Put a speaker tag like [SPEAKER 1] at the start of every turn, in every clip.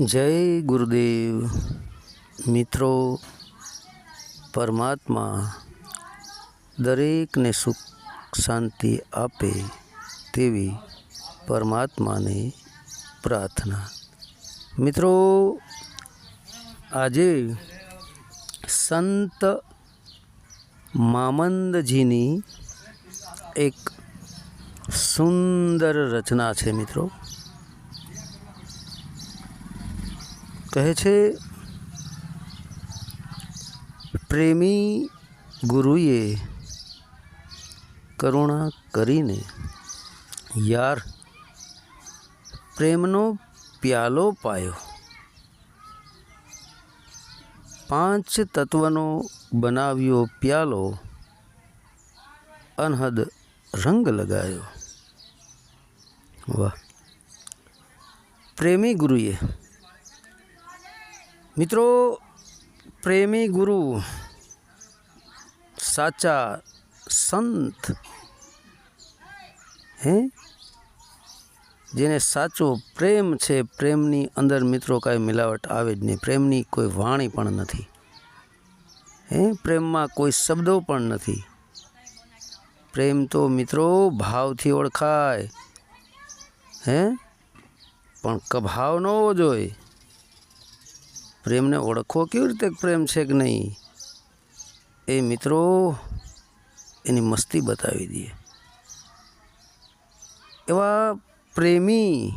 [SPEAKER 1] જય ગુરુદેવ. મિત્રો, પરમાત્મા દરેકને સુખ શાંતિ આપે તેવી પરમાત્માને પ્રાર્થના. મિત્રો, આજે સંત મામંદજીની એક સુંદર રચના છે મિત્રો. કહે છે, પ્રેમી ગુરુએ કરુણા કરીને યાર પ્રેમનો પ્યાલો પાયો. પાંચ તત્વનો બનાવ્યો પ્યાલો, અનહદ રંગ લગાયો. વાહ. પ્રેમી ગુરુએ મિત્રો, પ્રેમી ગુરુ, સાચા સંત, હે? જેને સાચો પ્રેમ છે, પ્રેમની અંદર મિત્રો કાંઈ મિલાવટ આવે જ નહીં. પ્રેમની કોઈ વાણી પણ નથી. હે? પ્રેમમાં કોઈ શબ્દો પણ નથી. પ્રેમ તો મિત્રો ભાવથી ઓળખાય. હે? પણ કભાવ ન હોવો જોઈએ પ્રેમને ઓળખો? કેવી રીતે પ્રેમ છે કે નહીં? એ મિત્રો, એની મસ્તી બતાવી દઈએ. એવા પ્રેમી,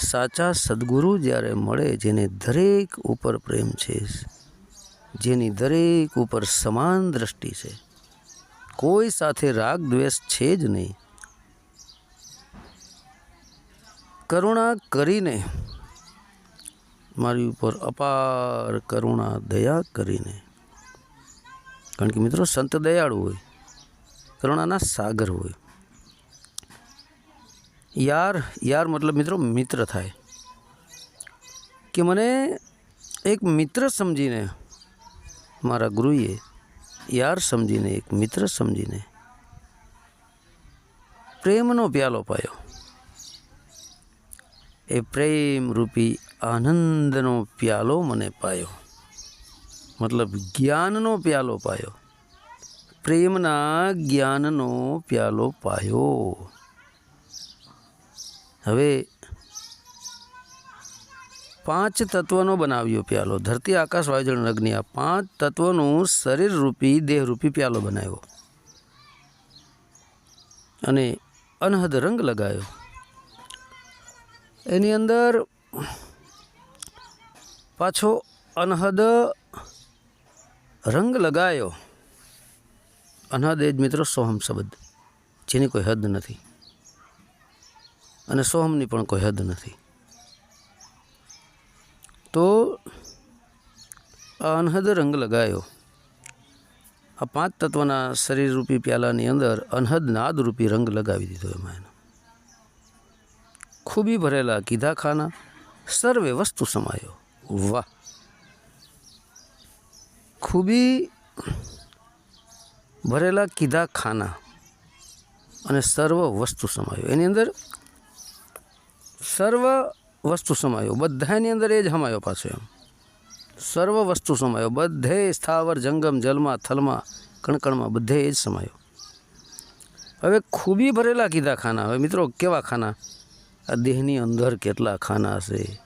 [SPEAKER 1] સાચા સદગુરુ જ્યારે મળે, જેને દરેક ઉપર પ્રેમ છે, જેની દરેક ઉપર સમાન દ્રષ્ટિ છે, કોઈ સાથે રાગ દ્વેષ છે જ નહીં. કરુણા કરીને મારી ઉપર અપાર કરુણા દયા કરીને. કારણ કે મિત્રો, સંત દયાળુ હોય, કરુણાના સાગર હોય. યાર યાર મતલબ મિત્રો, મિત્ર થાય. કે મને એક મિત્ર સમજીને મારા ગુરુએ યાર સમજીને, એક મિત્ર સમજીને પ્રેમનો પ્યાલો પાયો. એ પ્રેમ રૂપી આનંદનો પ્યાલો મને પાયો. મતલબ જ્ઞાનનો પ્યાલો પાયો. પ્રેમના જ્ઞાનનો પ્યાલો પાયો. હવે પાંચ તત્વનો બનાવ્યો પ્યાલો. ધરતી, આકાશ, વાયુજળ અગ્નિ આ પાંચ તત્વનું શરીર રૂપી, દેહ રૂપી પ્યાલો બનાવ્યો. અને અનહદ રંગ લગાવ્યો એની અંદર પાછો અનહદ રંગ લગાયો. અનહદ એ જ મિત્રો સોહમ શબ્દ, જેની કોઈ હદ નથી. અને સોહમની પણ કોઈ હદ નથી. તો આ અનહદ રંગ લગાયો. આ પાંચ તત્વના શરીર રૂપી પ્યાલાની અંદર અનહદ નાદરૂપી રંગ લગાવી દીધો એમાં ખૂબી ભરેલા કીધા ખાના સર્વે વસ્તુ સમાયો. વાહ. ખૂબી ભરેલા કીધા ખાના અને સર્વ વસ્તુ સમાયો. એની અંદર સર્વ વસ્તુ સમાયો. બધાની અંદર એ જ સમાયો પાછો એમ. સર્વ વસ્તુ સમાયો. બધે સ્થાવર, જંગમ, જલમાં, થલમાં, કણકણમાં બધે એ જ સમાયો. હવે ખૂબી ભરેલા કીધા ખાના હવે મિત્રો કેવા ખાના? આ દેહની અંદર કેટલા ખાના હશે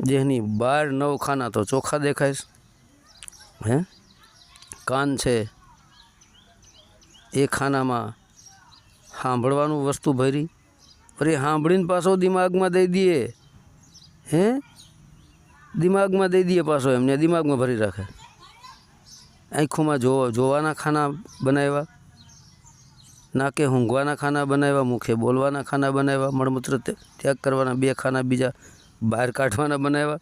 [SPEAKER 1] દેહની બાર નવ ખાના તો ચોખ્ખા દેખાય છે. હે? કાન છે. એ ખાનામાં સાંભળવાનું વસ્તુ ભરી. ફરી સાંભળીને પાછો દિમાગમાં દઈ દઈએ. હે? દિમાગમાં દઈ દઈએ પાછો એમને. દિમાગમાં ભરી રાખે. આંખોમાં જો, જોવાના ખાના બનાવ્યા. નાકે ઊંઘવાના ખાના બનાવ્યા, મુખે બોલવાના ખાના બનાવ્યા, મળમૂત્ર ત્યાગ કરવાના, બે ખાના બીજા બહાર કાઢવાના બનાવ્યા.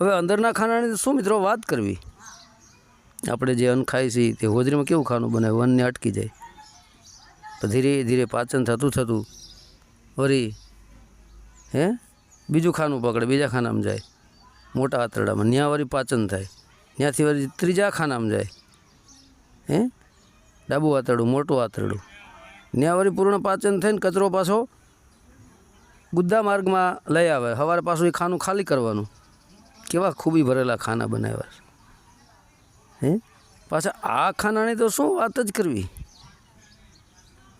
[SPEAKER 1] હવે અંદરના ખાનાની શું મિત્રો વાત કરવી? આપણે જે અન્ન ખાઈ છીએ તે હોજરીમાં કેવું ખાનું બનાવ્યું? અન્નને અટકી જાય. ધીરે ધીરે પાચન થતું થતું વળી હે? બીજું ખાનું પકડે, બીજા ખાનામાં જાય. મોટા આંતરડામાં ત્યાં વળી પાચન થાય. ત્યાંથી વળી ત્રીજા ખાનામાં જાય. હે? ડાબું આંતરડું, મોટું આંતરડું. ત્યાં વળી પૂર્ણ પાચન થઈને કચરો પાછો ગુદ્દા માર્ગમાં લઈ આવે. સવારે પાછું એ ખાનું ખાલી કરવાનું. કેવા ખૂબી ભરેલા ખાના બનાવ્યા છે. હે? પાછા આ ખાનાની તો શું વાત જ કરવી?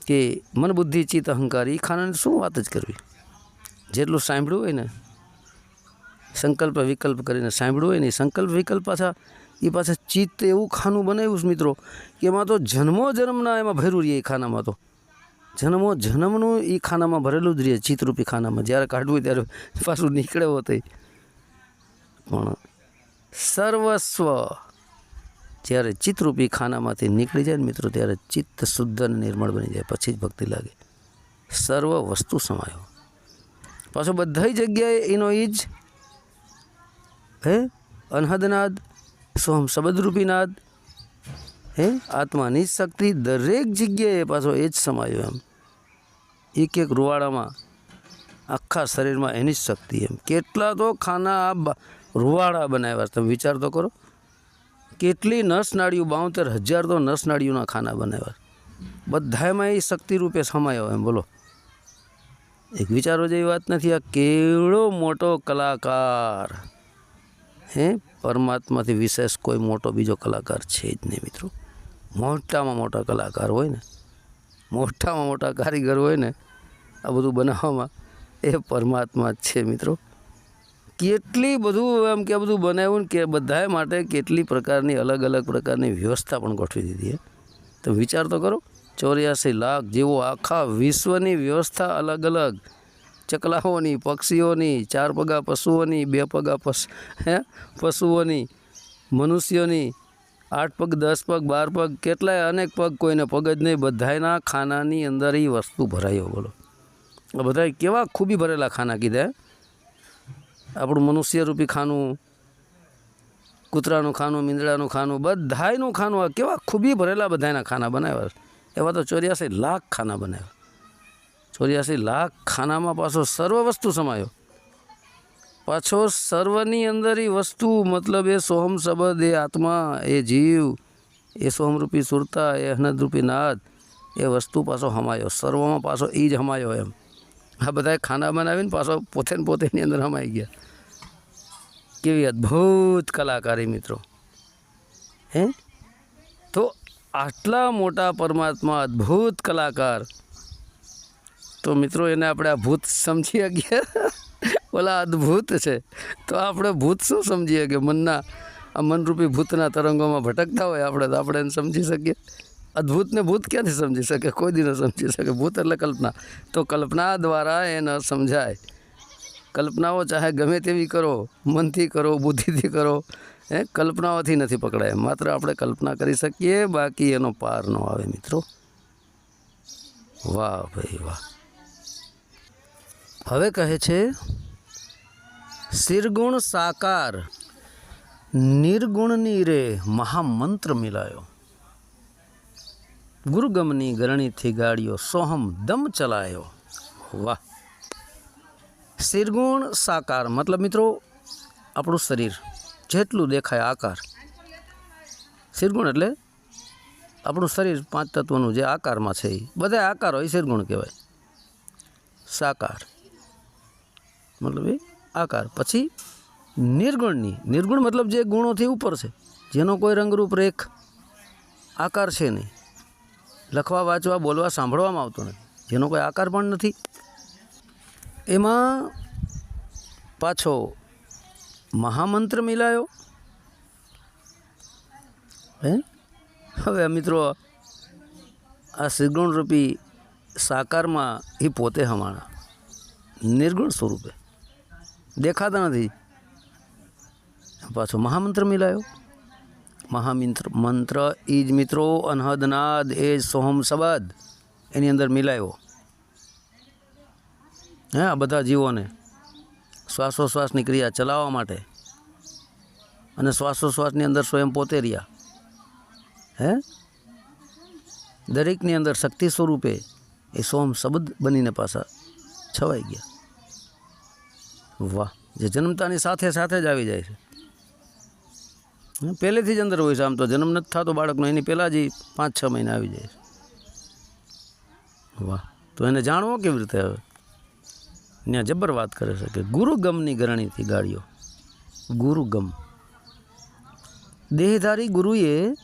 [SPEAKER 1] કે મન બુદ્ધિ, ચિત્ત, અહંકાર એ ખાનાની શું વાત જ કરવી? જેટલું સાંભળ્યું હોય ને, સંકલ્પ, વિકલ્પ કરીને સાંભળ્યું હોય ને સંકલ્પ, વિકલ્પ પાછા એ પાછા ચિત્ત એવું ખાનું બનાવ્યું છે મિત્રો, કે એમાં તો જન્મો જન્મના એમાં ભર્યું રહીએ એ ખાનામાં તો. જન્મો, જન્મનું એ ખાનામાં ભરેલું જ રહે ચિત્રરૂપી ખાનામાં. જ્યારે કાઢવું ત્યારે પાછું નીકળે હોતે પણ સર્વસ્વ જ્યારે ચિત્તરૂપી ખાનામાંથી નીકળી જાય ને મિત્રો, ત્યારે ચિત્ત શુદ્ધ અને નિર્મળ બની જાય. પછી જ ભક્તિ લાગે. સર્વ વસ્તુ સમાયો. પાછો બધી જગ્યાએ એનો એ જ હે? અનહદનાદ સોહમ શબ્દરૂપી નાદ હે? આત્માની શક્તિ દરેક જગ્યાએ પાછો એ જ સમાયો એમ. એક એક રૂવાડામાં આખા શરીરમાં એની જ શક્તિ એમ. કેટલા તો ખાના આ રૂવાડા બનાવ્યા. તમે વિચાર તો કરો. કેટલી નસ નાડીઓ બાવતેર હજાર તો નસ નાડીઓના ખાના બનાવ્યા. બધામાં એ શક્તિ રૂપે સમાયો એમ, બોલો. એક વિચારો જેવી વાત નથી. આ કેવડો મોટો કલાકાર. હે? પરમાત્માથી વિશેષ કોઈ મોટો બીજો કલાકાર છે જ નહીં, મિત્રો. મોટામાં મોટા કલાકાર હોય ને મોટામાં મોટા કારીગર હોય ને, આ બધું બનાવવામાં એ પરમાત્મા જ છે મિત્રો. કેટલી બધું એમ કે બધું બનાવ્યું ને કે બધાએ માટે કેટલી પ્રકારની અલગ અલગ પ્રકારની વ્યવસ્થા પણ ગોઠવી દીધી તો વિચાર તો કરો, ચોર્યાસી લાખ જેવો આખા વિશ્વની વ્યવસ્થા અલગ અલગ. ચકલાઓની, પક્ષીઓની, ચાર પગા પશુઓની, બે પગા પશ હે? પશુઓની, મનુષ્યોની આઠ પગ, દસ પગ, બાર પગ, કેટલાય અનેક પગ કોઈને પગ જ નહીં, બધાયના ખાનાની અંદર એ વસ્તુ ભરાયો બોલો. આ બધાય કેવા ખૂબી ભરેલા ખાના કીધા આપણું મનુષ્યરૂપી ખાનું, કૂતરાનું ખાનું, મીંદડાનું ખાનું, બધાયનું ખાનું આ કેવા ખૂબી ભરેલા બધાયના ખાના બનાવ્યા એવા તો ચોર્યાસી લાખ ખાના બનાવ્યા. ચોર્યાસી લાખ ખાનામાં પાછો સર્વ વસ્તુ સમાયો. પાછો સર્વની અંદર એ વસ્તુ, મતલબ એ સોહમ શબ્દ એ આત્મા, એ જીવ, એ સોહમરૂપી સુરતા, એ હનદરૂપી નાદ, એ વસ્તુ પાછો હમાયો, સર્વમાં પાછો એ જ હમાયો એમ. આ બધાએ ખાના બનાવીને પાછો પોતે ને પોતેની અંદર હમાઈ ગયા. કેવી અદ્ભુત કલાકારી મિત્રો. હે? તો આટલા મોટા પરમાત્મા અદ્ભુત કલાકાર. તો મિત્રો એને આપણે આ ભૂત સમજી ગયા? ઓલા અદ્ભુત છે. તો આપણે ભૂત શું સમજીએ કે મનના, આ મનરૂપી ભૂતના તરંગોમાં ભટકતા હોય આપણે, તો આપણે એને સમજી શકીએ. અદ્ભુતને ભૂત ક્યાંથી સમજી શકે? કોઈ દી ન સમજી શકે. ભૂત એટલે કલ્પના. તો કલ્પના દ્વારા એ ન સમજાય. કલ્પનાઓ ચાહે ગમે તેવી કરો, મનથી કરો, બુદ્ધિથી કરો એ કલ્પનાઓથી નથી પકડાય. માત્ર આપણે કલ્પના કરી શકીએ, બાકી એનો પાર ન આવે મિત્રો. વાહ ભાઈ વાહ. હવે કહે છે શિરગુણ સાકાર. નિર્ગુણની રે મહામંત્ર મિલાયો. ગુરુગમની ગરણીથી ગાડીઓ સોહમ દમ ચલાયો. વાહ. સિરગુણ સાકાર. મતલબ મિત્રો, આપણું શરીર જેટલું દેખાય આકાર. સિરગુણ એટલે આપણું શરીર પાંચ તત્વનું જે આકારમાં છે એ બધા આકાર એ શિરગુણ કહેવાય. સાકાર. મતલબ એ આકાર. પછી નિર્ગુણની. નિર્ગુણ મતલબ જે ગુણોથી ઉપર છે. જેનો કોઈ રંગરૂપ રેખ આકાર છે નહીં. લખવા, વાંચવા, બોલવા, સાંભળવામાં આવતો નથી. જેનો કોઈ આકાર પણ નથી. એમાં પાછો મહામંત્ર મિલાયો. હે? હવે મિત્રો આ શ્રીગુણરૂપી સાકારમાં એ પોતે હમાણા. નિર્ગુણ સ્વરૂપે. દેખાતા નથી. પાછો મહામંત્ર મિલાયો. મહામંત્ર, મંત્ર એ જ મિત્રો, અનહદનાદ એ સોહમ શબ્દ એની અંદર મિલાયો. હે, આ બધા જીવોને શ્વાસોશ્વાસની ક્રિયા ચલાવવા માટે. અને શ્વાસોશ્વાસની અંદર સ્વયં પોતે રહ્યા. હે? દરેકની અંદર શક્તિ સ્વરૂપે એ સોમ શબ્દ બનીને પાછા છવાઈ ગયા. વાહ, જે જન્મતાની સાથે સાથે જ આવી જાય છે. પહેલેથી જ અંદર હોય છે, આમ તો જન્મ નથી થતો બાળકનો, એની પહેલાં જ પાંચ છ મહિના આવી જાય છે. વાહ, તો એને જાણવો કેવી રીતે હવે? ત્યાં જબર વાત કરે છે કે ગુરુગમની ગરણીથી ગાળ્યો. ગુરુગમ. દેહધારી ગુરુએ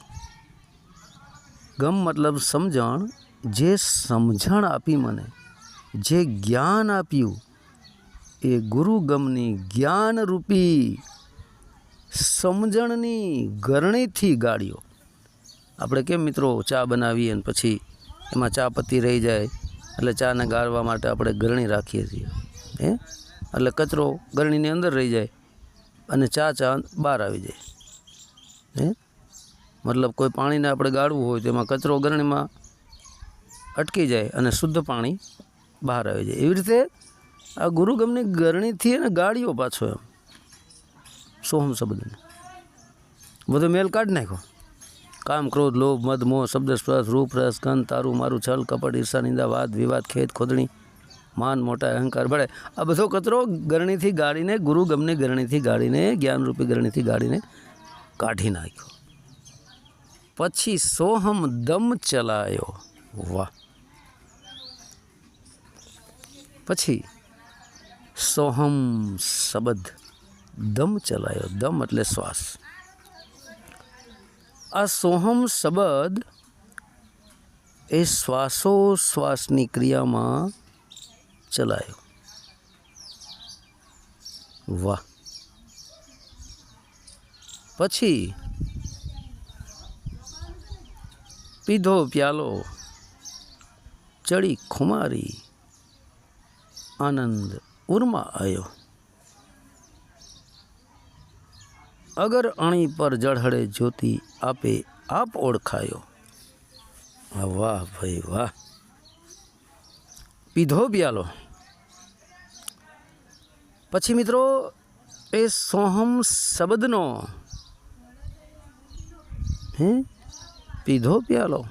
[SPEAKER 1] ગમ મતલબ સમજણ, જે સમજણ આપી મને, જે જ્ઞાન આપ્યું એ ગુરુગમની જ્ઞાનરૂપી સમજણની ગરણીથી ગાળ્યો. આપણે કેમ મિત્રો ચા બનાવીએ અને પછી એમાં ચા પત્તી રહી જાય, એટલે ચાને ગાળવા માટે આપણે ગરણી રાખીએ છીએ, હે? એટલે કચરો ગરણીની અંદર રહી જાય અને ચા ચા બહાર આવી જાય, હે? મતલબ કોઈ પાણીને આપણે ગાળવું હોય તો એમાં કચરો ગરણીમાં અટકી જાય અને શુદ્ધ પાણી બહાર આવી જાય. એવી રીતે આ ગુરુગમની ગરણીથી એને ગાળ્યો પાછો એમ. સોહમ શબ્દને બધો મેલ કાઢ નાખ્યો. કામ, ક્રોધ, લોભ, મદ, મોહ, શબ્દ, સ્પર્શ, રૂપ, રસ, ગંધ, તારું, મારું, છલ, કપટ, ઈર્ષા, નિંદા, વાદ, વિવાદ ખેત ખોદણી, માન, મોટા, અહંકાર, ભળે. આ બધો કચરો ગરણીથી ગાળીને ગુરુગમની ગરણીથી ગાળીને, જ્ઞાનરૂપી ગરણીથી ગાળીને કાઢી નાખ્યો. પછી સોહમ દમ ચલાયો. વાહ. પછી સોહમ શબ્દ દમ ચલાયો દમ એટલે શ્વાસ. આ સોહમ શબ્દ એ શ્વાસોશ્વાસની ક્રિયામાં ચલાયો. વાહ. પછી પીધો પ્યાલો, ચડી ખુમારી, આનંદ ઉર્મા આવ્યો અગર અણી પર જળહળે જ્યોતિ આપે, આપ ઓળખાયો. વાહ ભાઈ વાહ. પીધો પિયાલો. પછી મિત્રો, એ સોહમ શબ્દનો. હે? પીધો પ્યાલો.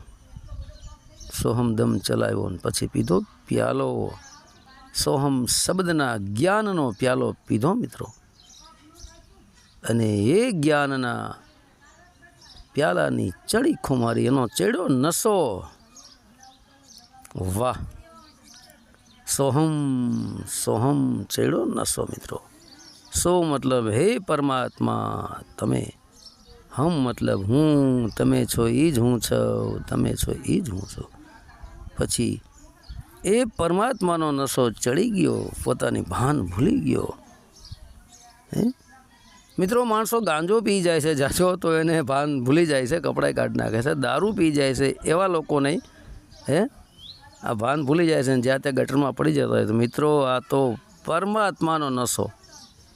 [SPEAKER 1] સોહમ દમ ચલાવ્યો ને પછી પીધો પ્યાલો. સોહમ શબ્દના જ્ઞાનનો પ્યાલો પીધો મિત્રો. અને એ જ્ઞાનના પ્યાલાની ચડી ખુમારી, એનો ચેડો નસો. વાહ. સોહમ સોહમ ચેડો નસો મિત્રો. સો મતલબ હે પરમાત્મા, તમે હમ મતલબ હું, તમે છો એ જ હું છો, તમે છો એ જ હું છું. પછી એ પરમાત્માનો નશો ચડી ગયો, પોતાની ભાન ભૂલી ગયો. હે? મિત્રો, માણસો ગાંજો પી જાય છે, જાજો તો એને ભાન ભૂલી જાય છે કપડાં કાઢી નાખે છે, દારૂ પી જાય છે, એવા લોકો નહીં. હે? આ ભાન ભૂલી જાય છે જ્યાં ત્યાં ગટરમાં પડી જતા હોય તો મિત્રો, આ તો પરમાત્માનો નશો.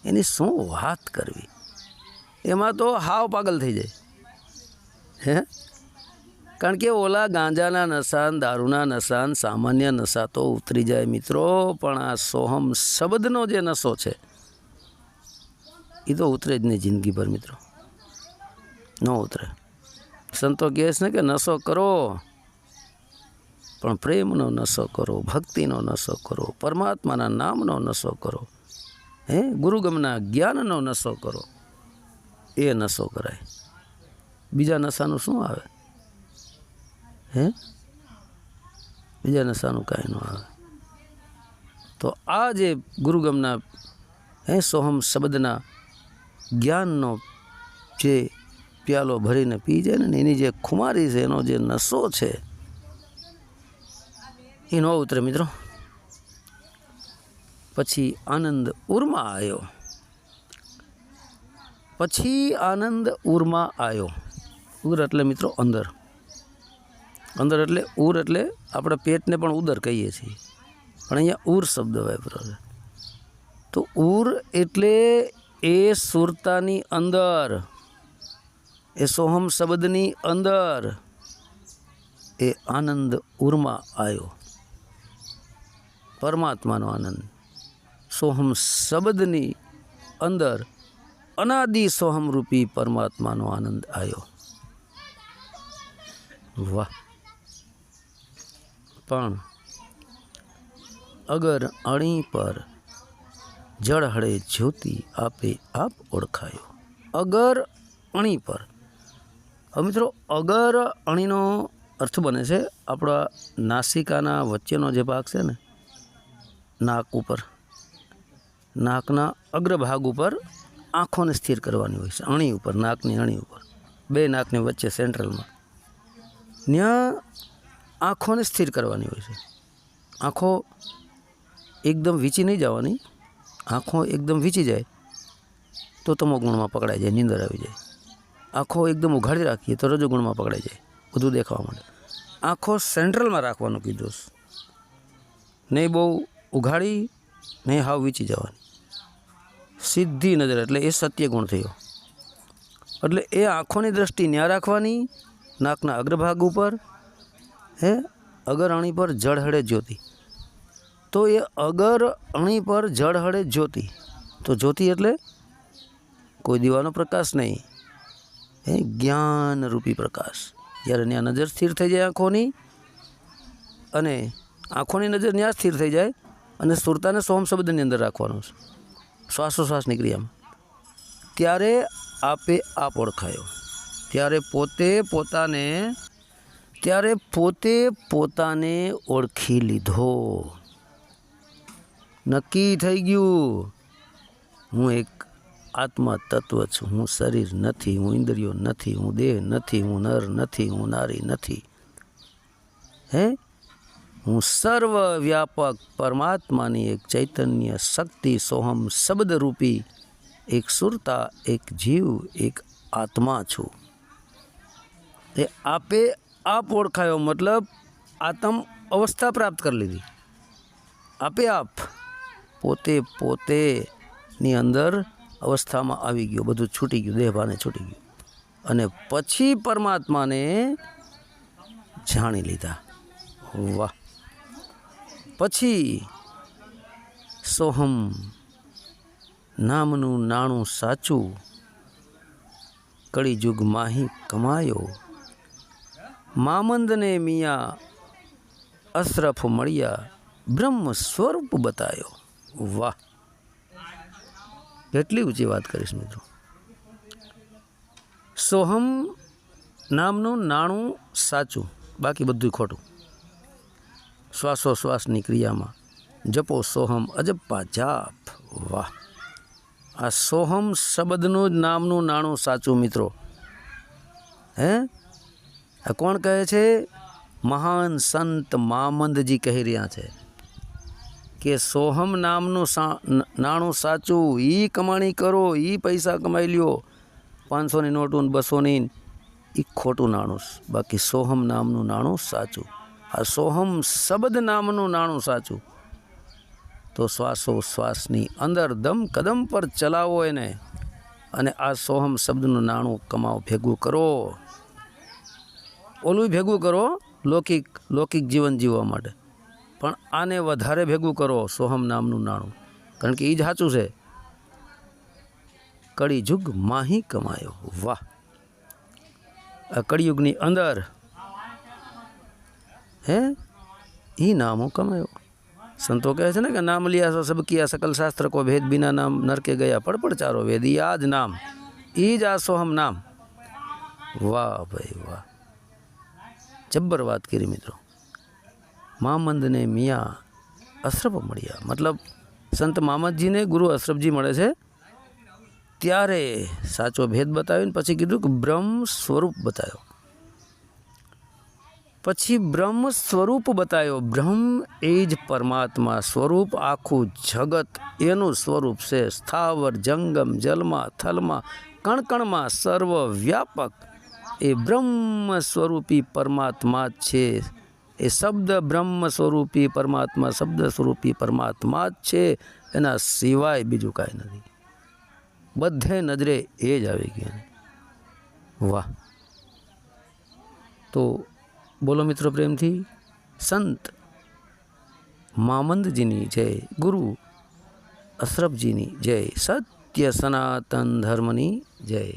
[SPEAKER 1] એની શું વાત કરવી? એમાં તો હાવ પાગલ થઈ જાય. હે? કારણ કે ઓલા ગાંજાના નશાન, દારૂના નશાન, સામાન્ય નશા તો ઉતરી જાય મિત્રો, પણ આ સોહમ શબ્દનો જે નશો છે એ તો ઉતરે જ નહીં જિંદગીભર મિત્રો. ન ઉતરે. સંતો કહે છે ને કે નશો કરો, પણ પ્રેમનો નશો કરો, ભક્તિનો નશો કરો, પરમાત્માના નામનો નશો કરો, હે, ગુરુગમના જ્ઞાનનો નશો કરો, એ નશો કરાય. બીજા નશાનું શું આવે? હે? બીજા નશાનું કાંઈ ન આવે. તો આ જે ગુરુગમના, હે, સોહમ શબ્દના જ્ઞાનનો જે પ્યાલો ભરીને પી જાય ને એની જે ખુમારી છે, એનો જે નશો છે, એ ન ઉતરે મિત્રો. પછી આનંદ ઉર્મા આવ્યો પછી આનંદ ઉર્મા આવ્યો ઉર એટલે મિત્રો અંદર. અંદર એટલે ઉર એટલે આપણે પેટને પણ ઉદર કહીએ છીએ. પણ અહીંયા ઉર શબ્દ વાપરો છે. તો ઉર એટલે એ સુરતાની અંદર, એ સોહમ શબ્દની અંદર એ આનંદ ઉરમાં આવ્યો પરમાત્માનો આનંદ. સોહમ શબ્દની અંદર અનાદિ સોહમ રૂપી પરમાત્માનો આનંદ આવ્યો વાહ. પણ અગર અણી પર જળ હળે જ્યોતિ આપે આપ ઓળખાયો. અગર અણી પર. હવે મિત્રો, અગર અણીનો અર્થ બને છે આપણા નાસિકાના વચ્ચેનો જે ભાગ છે ને, નાક ઉપર. નાકના અગ્રભાગ ઉપર આંખોને સ્થિર કરવાની હોય છે. અણી ઉપર, નાકની અણી ઉપર. બે નાકની વચ્ચે સેન્ટ્રલમાં ત્યાં આંખોને સ્થિર કરવાની હોય છે. આંખો એકદમ વીંચી નહીં જવાની. આંખો એકદમ વીંચી જાય તો તમો ગુણમાં પકડાઈ જાય, નીંદર આવી જાય. આંખો એકદમ ઉઘાડી રાખીએ તો રજો ગુણમાં પકડાઈ જાય, બધું દેખાવા માંડે. આંખો સેન્ટ્રલમાં રાખવાનું કીધું નહીં બહુ ઉઘાડી, નહીં હાવ વીંચી જવાની. સીધી નજર, એટલે એ સત્ય ગુણ થયો. એટલે એ આંખોની દ્રષ્ટિ ન્યા રાખવાની, નાકના અગ્રભાગ ઉપર હે? અગર અણી પર જળહળે જ્યોતિ. તો એ અગર અણી પર જળહળે જ્યોતિ. તો જ્યોતિ એટલે કોઈ દીવાનો પ્રકાશ નહીં. હે? જ્ઞાનરૂપી પ્રકાશ. જ્યારે ત્યાં નજર સ્થિર થઈ જાય આંખોની અને આંખોની નજર ત્યાં સ્થિર થઈ જાય અને સુરતાને સોમ શબ્દની અંદર રાખવાનું છે. શ્વાસોશ્વાસની ક્રિયામાં ત્યારે આપે આપ ઓળખાયો. ત્યારે પોતે પોતાને ત્યારે પોતે પોતાને ઓળખી લીધો. નક્કી થઈ ગયું. હું એક આત્મા તત્વ છું. હું શરીર નથી, હું ઇન્દ્રિયો નથી, હું દેહ નથી, હું નર નથી, હું નારી નથી. હે? હું સર્વ વ્યાપક પરમાત્માની એક ચૈતન્ય શક્તિ સોહમ શબ્દરૂપી, એક સુરતા, એક જીવ, એક આત્મા છું. એ આપે આપ ઓળખાયો મતલબ આત્મ અવસ્થા પ્રાપ્ત કરી લીધી. આપે આપ પોતે પોતે ની અંદર અવસ્થામાં આવી ગયો, બધું છૂટી ગયું, દેહભાને છૂટી ગયું. અને પછી પરમાત્માને જાણી લીધા. વાહ. પછી સોહમ નામનું નાણું સાચું કળીજુગ માહી કમાયો મામંદને મિયા અશરફ મળ્યા બ્રહ્મ સ્વરૂપ બતાયો. વાહ. કેટલી ઊંચી વાત કરીશ મિત્રો. સોહમ નામનું નાણું સાચું, બાકી બધું ખોટું. શ્વાસોશ્વાસની ક્રિયામાં જપો સોહમ અજપ્પા જાપ. વાહ. આ સોહમ શબ્દનું જ નામનું નાણું સાચું મિત્રો. હે? કોણ કહે છે? મહાન સંત મામંદજી કહી રહ્યા છે કે સોહમ નામનું નાણું સાચું એ કમાણી કરો એ પૈસા કમાઈ લ્યો. પાંચસોની નોટું બસોની એ ખોટું નાણું બાકી સોહમ નામનું નાણું સાચું. આ સોહમ શબ્દ નામનું નાણું સાચું. તો શ્વાસો શ્વાસની અંદર દમ કદમ પર ચલાવો એને અને આ સોહમ શબ્દનું નાણું કમાઓ ભેગું કરો. ઓલું ભેગું કરો લૌકિક લૌકિક જીવન જીવવા માટે. પણ આને વધારે ભેગું કરો સોહમ નામનું નાણું. કારણ કે એ જ સાચું છે. કળીયુગ માહી કમાયો. વાહ. આ કળિયુગની અંદર હે? એ નામો કમાયો. સંતો કહે છે ને કે નામ લિયા સો, સબકિયા સકલ શાસ્ત્ર કો ભેદ બિના નામ નરકે ગયા પડપડ ચારો વેદ આ જ નામ. એ જ આ સોહમ નામ. વાહ ભાઈ વાહ. જબ્બર વાત કરી મિત્રો. મામંદને મિયા અશરફ મળ્યા. મતલબ સંત મામદજીને ગુરુ અશરફજી મળે છે. ત્યારે સાચો ભેદ બતાવ્યો ને પછી કીધું કે બ્રહ્મ સ્વરૂપ બતાવ્યો. પછી બ્રહ્મ સ્વરૂપ બતાવ્યો. બ્રહ્મ એ જ પરમાત્મા સ્વરૂપ. આખું જગત એનું સ્વરૂપ છે. સ્થાવર જંગમ જલમાં થલમાં કણકણમાં સર્વ વ્યાપક એ બ્રહ્મ સ્વરૂપી પરમાત્મા જ છે. એ શબ્દ બ્રહ્મ સ્વરૂપી પરમાત્મા શબ્દ સ્વરૂપી પરમાત્મા જ છે. એના સિવાય બીજું કાંઈ નથી. બધે નજરે એ જ આવી ગયા વાહ. તો બોલો મિત્રો પ્રેમથી, સંત મામંદજીની જય, ગુરુ અશરફજીની જય, સત્ય સનાતન ધર્મની જય.